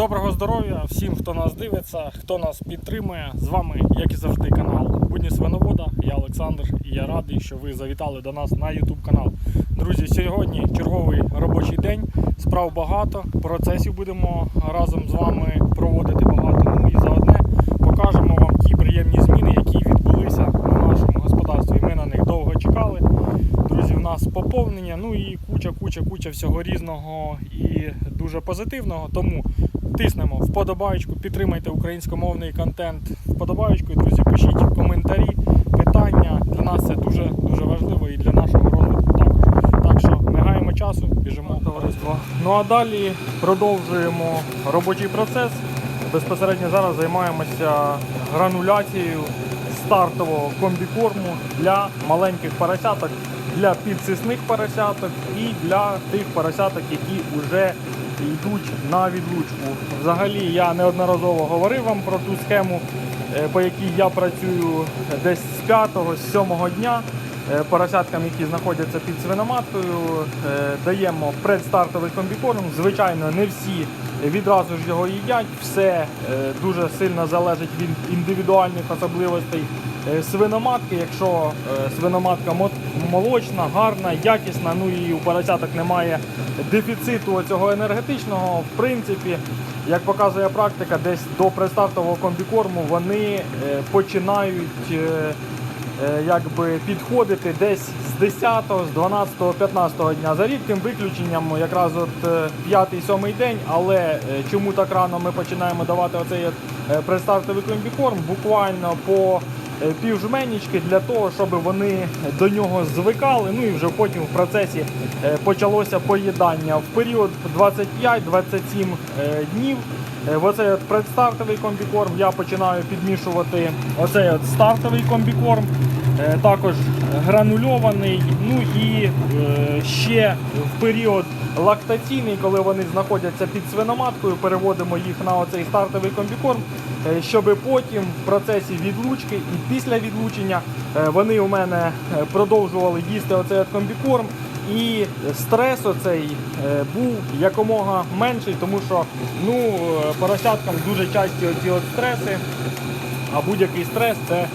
Доброго здоров'я всім, хто нас дивиться, хто нас підтримує. З вами, як і завжди, канал Будні Свиновода. Я Олександр і я радий, що ви завітали до нас на YouTube канал. Друзі, сьогодні черговий робочий день. Справ багато, процесів будемо разом з вами проводити багато. Ну і заодне покажемо вам ті приємні зміни, які відбулися на нашому господарстві. Ми на них довго чекали. Друзі, у нас поповнення, ну і куча, куча, куча всього різного і дуже позитивного. Тому тиснемо вподобаєчку, підтримайте українськомовний контент вподобаєчку. Друзі, пишіть коментарі, питання. Для нас це дуже дуже важливо і для нашого розвитку також. Так що не гаємо часу, біжимо товариство. Ну а далі продовжуємо робочий процес. Безпосередньо зараз займаємося грануляцією стартового комбікорму для маленьких поросяток, для підсисних поросяток і для тих поросяток, які вже йдуть на відлучку. Взагалі я неодноразово говорив вам про ту схему, е, по якій я працюю десь з 5-7 дня. Е, Поросяткам, які знаходяться під свиноматкою, е, даємо предстартовий комбікорм. Звичайно, не всі відразу ж його їдять. Все дуже сильно залежить від індивідуальних особливостей свиноматки. Якщо е, свиноматка молочна, гарна, якісна, ну і у поросяток немає дефіциту цього енергетичного, в принципі, як показує практика, десь до предстартового комбікорму вони е, починають. е, е, якби підходити десь з 10, з 12, 15 дня за рідким виключенням якраз от е, п'ятий, сьомий день. Але е, чому так рано ми починаємо давати оцей е, предстартовий комбікорм буквально по е, півжменічки для того, щоб вони до нього звикали. Ну і вже потім в процесі е, почалося поїдання в період 25-27 е, днів. Е, В оцей от предстартовий комбікорм я починаю підмішувати оцей от стартовий комбікорм, е, також гранульований. Ну і е, ще в період лактаційний, коли вони знаходяться під свиноматкою, переводимо їх на оцей стартовий комбікорм, е, щоб потім в процесі відлучки і після відлучення е, вони у мене е, продовжували їсти оцей комбікорм. І стрес оцей е, був якомога менший, тому що ну, е, поросяткам дуже часті оці от стреси, а будь-який стрес це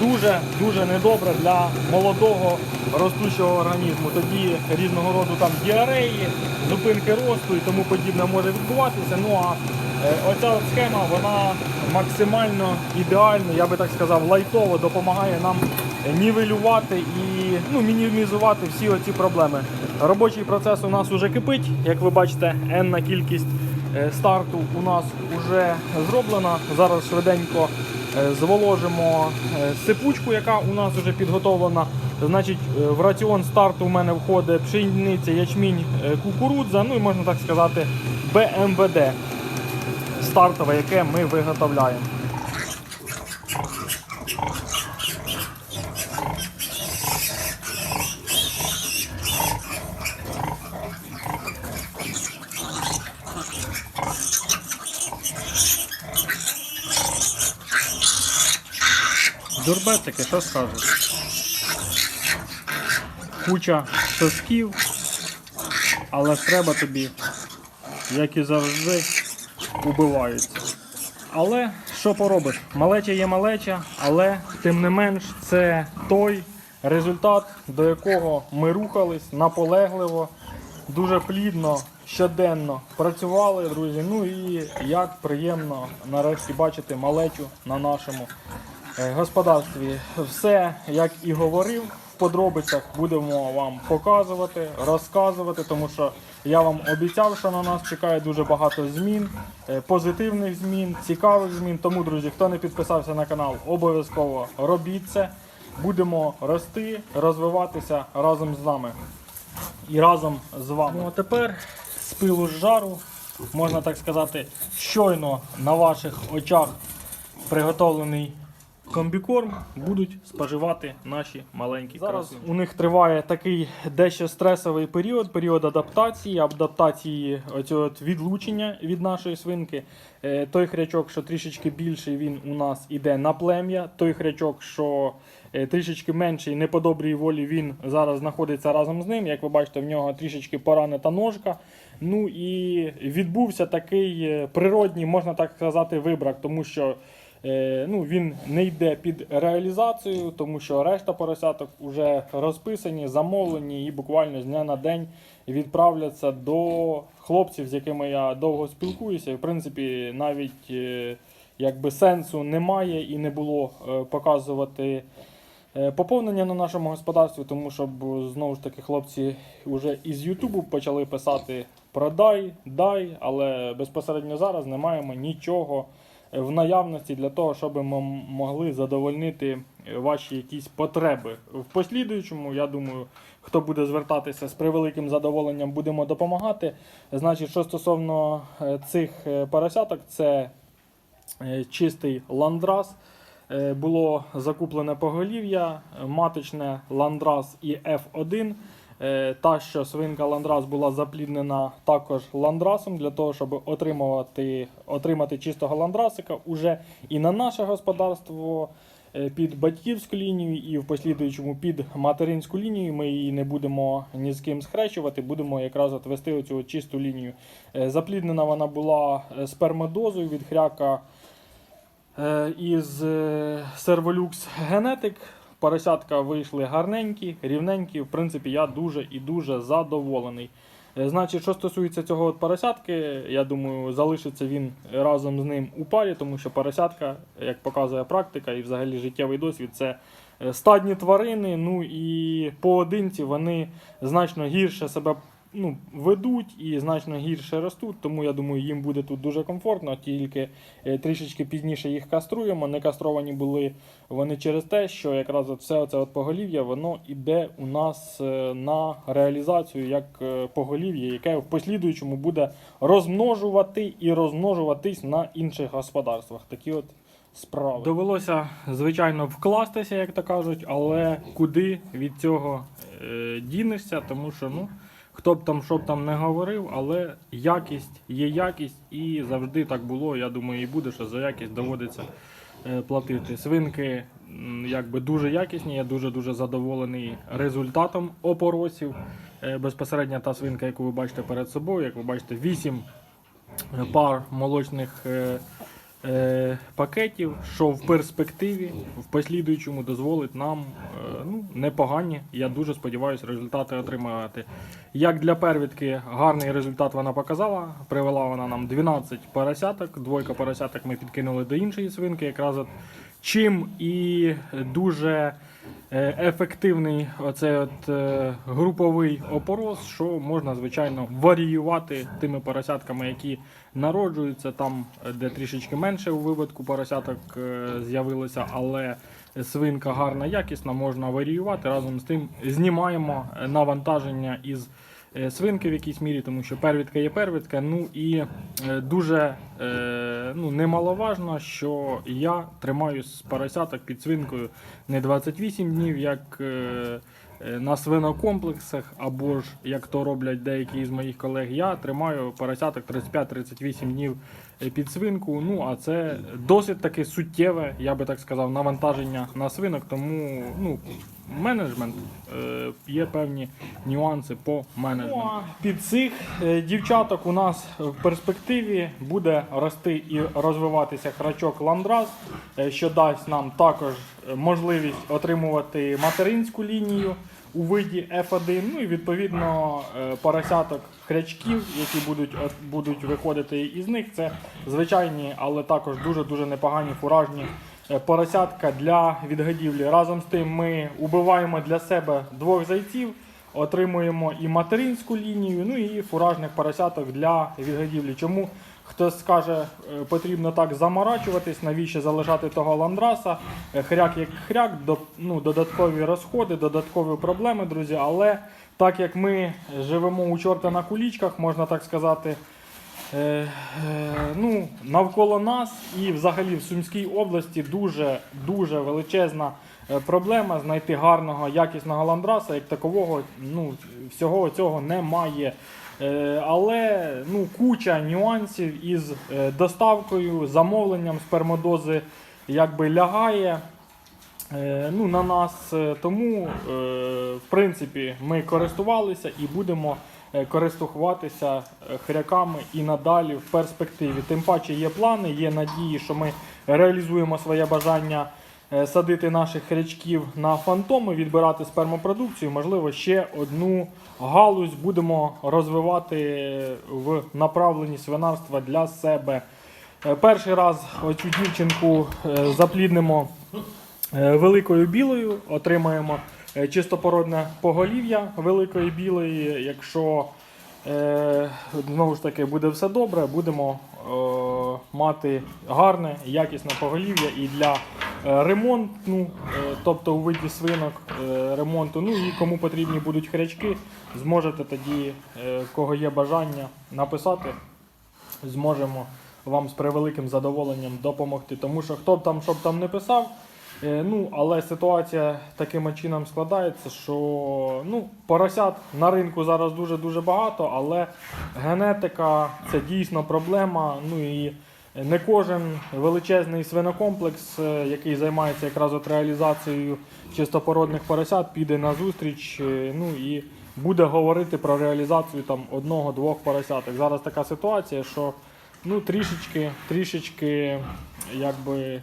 дуже дуже недобре для молодого ростучого організму. Тоді різного роду там діареї, зупинки росту і тому подібне може відбуватися. Ну а е, оця схема вона максимально ідеально, я би так сказав, лайтово допомагає нам нівелювати і ну, мінімізувати всі оці проблеми. Робочий процес у нас уже кипить. Як ви бачите, енна кількість е, старту у нас вже зроблена. Зараз швиденько зволожимо е, сипучку, яка у нас вже підготовлена. Значить, е, в раціон старту у мене входить пшениця, ячмінь, е, кукурудза, ну і можна так сказати, БМВД стартове, яке ми виготовляємо. Дурбетики, що скажеш? Куча сосків, але треба тобі, як і завжди, убиваються. Але що поробиш? Малеча є малеча, але тим не менш це той результат, до якого ми рухались наполегливо, дуже плідно, щоденно працювали, друзі. Ну і як приємно нарешті бачити малечу на нашому господарстві. Все, як і говорив, в подробицях будемо вам показувати, розказувати, тому що я вам обіцяв, що на нас чекає дуже багато змін, е, позитивних змін, цікавих змін. Тому, друзі, хто не підписався на канал, обов'язково робіть це. Будемо рости, розвиватися разом з нами і разом з вами. Ну а тепер з пилу з жару, можна так сказати, щойно на ваших очах приготовлений комбікорм будуть споживати наші маленькі Зараз у них триває такий дещо стресовий період, період адаптації, адаптації оцього от відлучення від нашої свинки. Е, Той хрячок, що трішечки більший, він у нас іде на плем'я. Той хрячок, що е, трішечки менший, не по добрій волі, він зараз знаходиться разом з ним. Як ви бачите, в нього трішечки поранена ножка. Ну і відбувся такий е, природній, можна так сказати, вибрак, тому що ну, він не йде під реалізацію, тому що решта поросяток вже розписані, замовлені і буквально з дня на день відправляться до хлопців, з якими я довго спілкуюся. В принципі, навіть е, якби сенсу немає і не було е, показувати. Е, Поповнення на нашому господарстві, тому що знову ж таки хлопці вже із Ютубу почали писати продай, дай, але безпосередньо зараз не маємо нічого е, в наявності для того, щоб ми могли задовольнити е, ваші якісь потреби. В послідуючому, я думаю, хто буде звертатися з превеликим задоволенням, будемо допомагати. Значить, що стосовно е, цих е, поросяток, це чистий ландрас. Було закуплене поголів'я, маточне ландрас і F1. Е, Та, що свинка ландрас була запліднена також ландрасом для того, щоб отримувати, отримати чистого ландрасика уже і на наше господарство е, під батьківську лінію, і в послідуючому під материнську лінію. Ми її не будемо ні з ким схрещувати, будемо якраз от вести оцю чисту лінію. Е, Запліднена вона була спермодозою від хряка із Servolux Genetic. Поросятка вийшли гарненькі, рівненькі. В принципі, я дуже і дуже задоволений. Е, Значить, що стосується цього от поросятки, я думаю, залишиться він разом з ним у парі, тому що поросятка, як показує практика і взагалі життєвий досвід, це е, стадні тварини. Ну і поодинці вони значно гірше себе ну, ведуть і значно гірше ростуть. Тому я думаю, їм буде тут дуже комфортно, тільки е, трішечки пізніше їх каструємо. Не кастровані були вони через те, що якраз все це поголів'я воно іде у нас е, на реалізацію як е, поголів'я, яке в послідуючому буде розмножувати і розмножуватись на інших господарствах. Такі от справи. Довелося, звичайно, вкластися, як то кажуть, але куди від цього е, дінешся, тому що ну. Хто б там що б там не говорив, але якість є якість і завжди так було. Я думаю, і буде, що за якість доводиться е, платити. Свинки якби дуже якісні. Я дуже дуже задоволений результатом опоросів. Е, Безпосередньо та свинка, яку ви бачите перед собою, як ви бачите, 8 пар молочних е, пакетів, що в перспективі, в послідуючому дозволить нам е, ну, непогані. Я дуже сподіваюся, результати отримати. Як для первідки гарний результат вона показала. Привела вона нам 12 поросяток. Двойка поросяток ми підкинули до іншої свинки. Якраз от чим і дуже ефективний оцей от е, груповий опорос, що можна звичайно варіювати тими поросятками, які народжуються там, е, де трішечки менше у випадку поросяток е, з'явилося, але свинка гарна, якісна, можна варіювати. Разом з тим знімаємо е, навантаження із е, свинки в якійсь мірі, тому що первідка є первідка. Ну і е, дуже е, ну, немаловажно, що я тримаю з поросяток під свинкою не 28 днів, як е, е, на свинокомплексах, або ж як то роблять деякі з моїх колег. Я тримаю поросяток 35-38 днів е, під свинку. Ну а це досить таки суттєве, я би так сказав, навантаження на свинок. Тому ну, менеджмент е, є певні нюанси по менеджменту. Під цих е, дівчаток у нас в перспективі буде рости і розвиватися храчок ландрас, е, що дасть нам також можливість отримувати материнську лінію у виді F1, ну і відповідно поросяток хрячків, які будуть, будуть виходити із них. Це звичайні, але також дуже-дуже непогані фуражні поросятка для відгодівлі. Разом з тим ми убиваємо для себе двох зайців, отримуємо і материнську лінію, ну і фуражних поросяток для відгодівлі. Чому хтось скаже, е, потрібно так заморачуватись, навіщо залишати того ландраса? Е, Хряк як хряк, ну, додаткові розходи, додаткові проблеми, друзі. Але так як ми живемо у чорта на кулічках, можна так сказати. Е, е, ну, навколо нас і взагалі в Сумській області дуже дуже величезна е, проблема знайти гарного якісного ландраса, як такового ну, всього цього немає. Але ну, куча нюансів із доставкою, замовленням спермодози якби лягає. Ну, на нас. Тому, в принципі, ми користувалися і будемо користуватися е, хряками і надалі в перспективі. Тим паче є плани, є надії, що ми реалізуємо своє бажання е, садити наших хрячків на фантоми, відбирати спермопродукцію. Можливо, ще одну галузь будемо розвивати в направленні свинарства для себе. Е, Перший раз оцю дівчинку е, запліднимо е, великою білою, отримаємо е, чистопородне поголів'я великої білої. Якщо е, знову ж таки буде все добре, будемо е, мати гарне, якісне поголів'я і для е, ремонту, е, тобто у виді свинок е, ремонту. Ну і кому потрібні будуть хрячки, зможете тоді, е, кого є бажання, написати зможемо вам з превеликим задоволенням допомогти. Тому що хто б там, що б там не писав, е, ну, але ситуація таким чином складається, що ну, поросят на ринку зараз дуже-дуже багато, але генетика це дійсно проблема. Ну і не кожен величезний свинокомплекс, е, який займається якраз от реалізацією чистопородних поросят, піде на зустріч. е, Ну і буде говорити про реалізацію там одного-двох поросяток. Зараз така ситуація, що ну трішечки, трішечки, якби.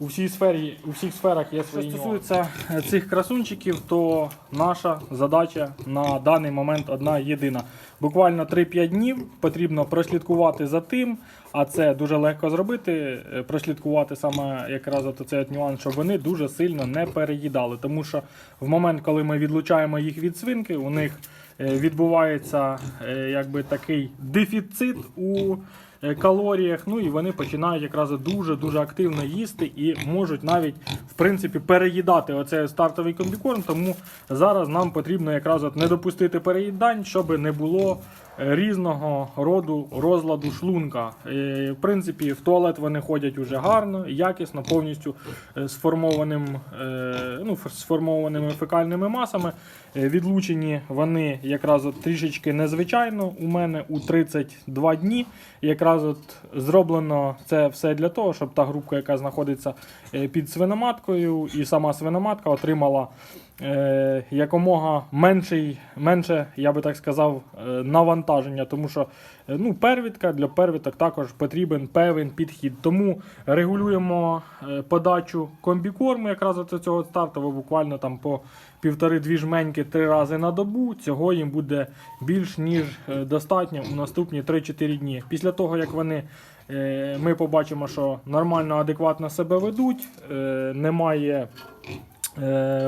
У всій сфері, у всіх сферах є свої Що стосується е, цих красунчиків, то наша задача на даний момент одна єдина. Буквально 3-5 днів потрібно прослідкувати за тим, а це дуже легко зробити. е, Прослідкувати саме якраз от цей от нюанс, щоб вони дуже сильно не переїдали. Тому що в момент, коли ми відлучаємо їх від свинки, у них е, відбувається якби такий дефіцит у калоріях. Ну і вони починають якраз дуже дуже активно їсти і можуть навіть в принципі переїдати оцей стартовий комбікорм. Тому зараз нам потрібно якраз от не допустити переїдань, щоб не було е, різного роду розладу шлунка. Е, В принципі, в туалет вони ходять уже гарно, якісно, повністю е, сформованим, е, ну, сформованими фекальними масами. Е, Відлучені вони якраз трішечки незвичайно. У мене у 32 дні. Якраз от зроблено це все для того, щоб та групка, яка знаходиться е, під свиноматкою, і сама свиноматка отримала е, якомога менший, менше, я би так сказав, е, навантаження. Тому що е, ну, первітка для первіток також потрібен певний підхід. Тому регулюємо подачу комбікорму якраз от цього стартового буквально там по півтори-дві жменьки три рази на добу. Цього їм буде більш ніж достатньо у наступні 3-4 дні. Після того, як вони ми побачимо, що нормально, адекватно себе ведуть, немає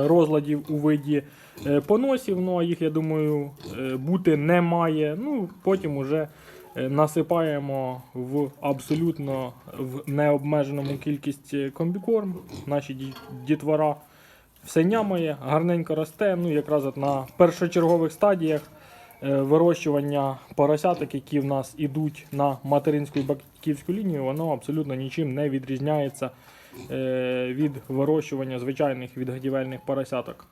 розладів у виді е, поносів, ну а їх, я думаю, е, бути не має. Ну, потім уже е, насипаємо в абсолютно в необмеженому кількість е, комбікорм. Наші дітвора все нямає, гарненько росте. Ну, якраз на першочергових стадіях е, вирощування поросяток, які в нас ідуть на материнську і батьківську лінію, воно абсолютно нічим не відрізняється е, від вирощування звичайних відгадівельних поросяток.